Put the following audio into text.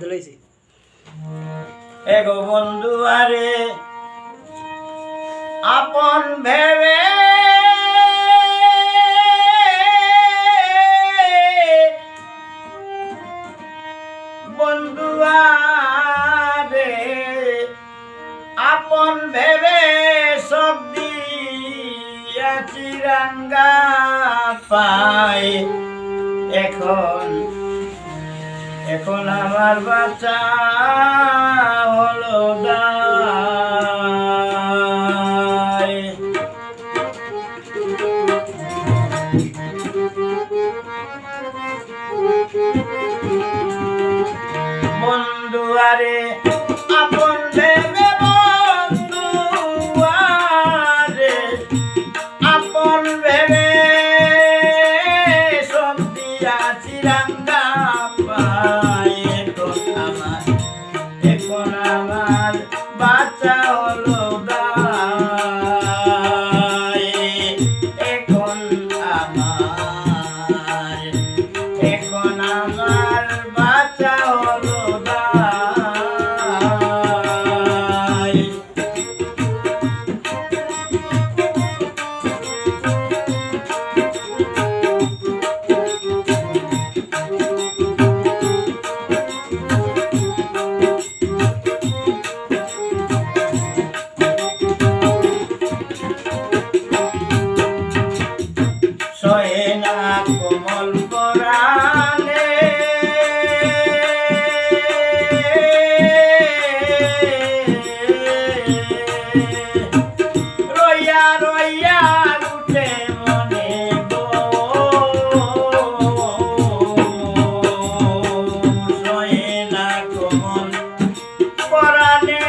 দিলাইছি। এগো বন্ধু, আরে, আপন ভেবে বন্ধু, আরে, আপন ভেবে সব দিয়াছি রাঙ্গা পায়। এখন এখন আমার বাচ্চা হলো বন্ধু আপন ভেবে বন্ধু আপন ভেবে দিয়াছি কোমল পরাণে রইয়া রইয়া উঠে মনে সয়ে না কোমল পরাণে